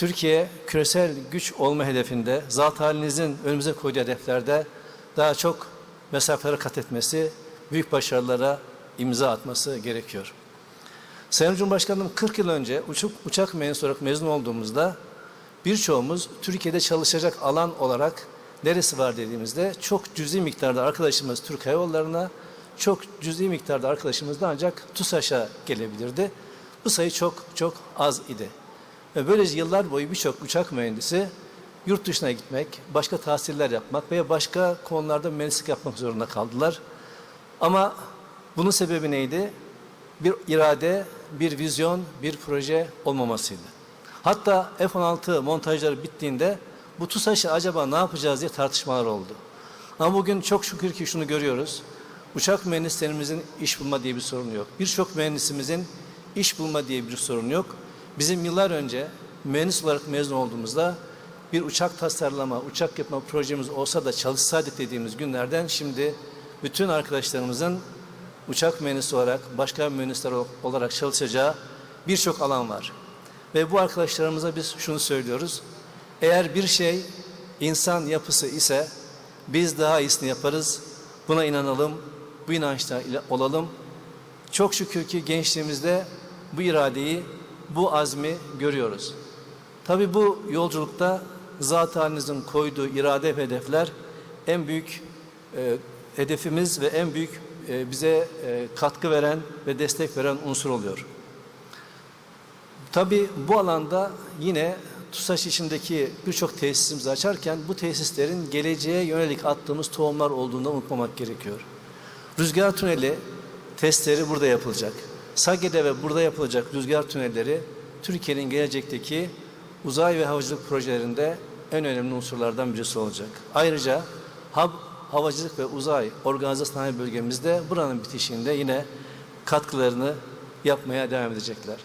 Türkiye küresel güç olma hedefinde zat halinizin önümüze koyduğu hedeflerde daha çok mesafeleri kat etmesi, büyük başarılara imza atması gerekiyor. Sayın Cumhurbaşkanım 40 yıl önce uçak, uçak mühendisi olarak mezun olduğumuzda birçoğumuz Türkiye'de çalışacak alan olarak neresi var dediğimizde çok cüzi miktarda arkadaşımız Türk Hava Yolları'na, çok cüzi miktarda arkadaşımız da ancak TUSAŞ'a gelebilirdi. Bu sayı çok çok az idi. Ve böylece yıllar boyu birçok uçak mühendisi yurt dışına gitmek, başka tahsiller yapmak veya başka konularda mühendislik yapmak zorunda kaldılar. Ama bunun sebebi neydi? Bir irade, bir vizyon, bir proje olmamasıydı. Hatta F-16 montajları bittiğinde bu TUSAŞ'ı acaba ne yapacağız diye tartışmalar oldu. Ama bugün çok şükür ki şunu görüyoruz. Uçak mühendislerimizin iş bulma diye bir sorunu yok. Birçok mühendisimizin iş bulma diye bir sorun yok. Bizim yıllar önce mühendis olarak mezun olduğumuzda bir uçak tasarlama, uçak yapma projemiz olsa da çalışsaydık dediğimiz günlerden şimdi bütün arkadaşlarımızın uçak mühendisi olarak, başka mühendisler olarak çalışacağı birçok alan var. Ve bu arkadaşlarımıza biz şunu söylüyoruz. Eğer bir şey insan yapısı ise biz daha iyisini yaparız. Buna inanalım, bu inançta olalım. Çok şükür ki gençliğimizde bu iradeyi, bu azmi görüyoruz. Tabii bu yolculukta zat halinizin koyduğu irade ve hedefler en büyük e, hedefimiz ve en büyük e, bize e, katkı veren ve destek veren unsur oluyor. Tabii bu alanda yine TUSAŞ içindeki birçok tesisimizi açarken bu tesislerin geleceğe yönelik attığımız tohumlar olduğunu unutmamak gerekiyor. Rüzgar tüneli testleri burada yapılacak. SAGE'de ve burada yapılacak rüzgar tünelleri Türkiye'nin gelecekteki uzay ve havacılık projelerinde en önemli unsurlardan birisi olacak. Ayrıca hab, havacılık ve uzay organize sanayi bölgemizde buranın bitişiğinde yine katkılarını yapmaya devam edecekler.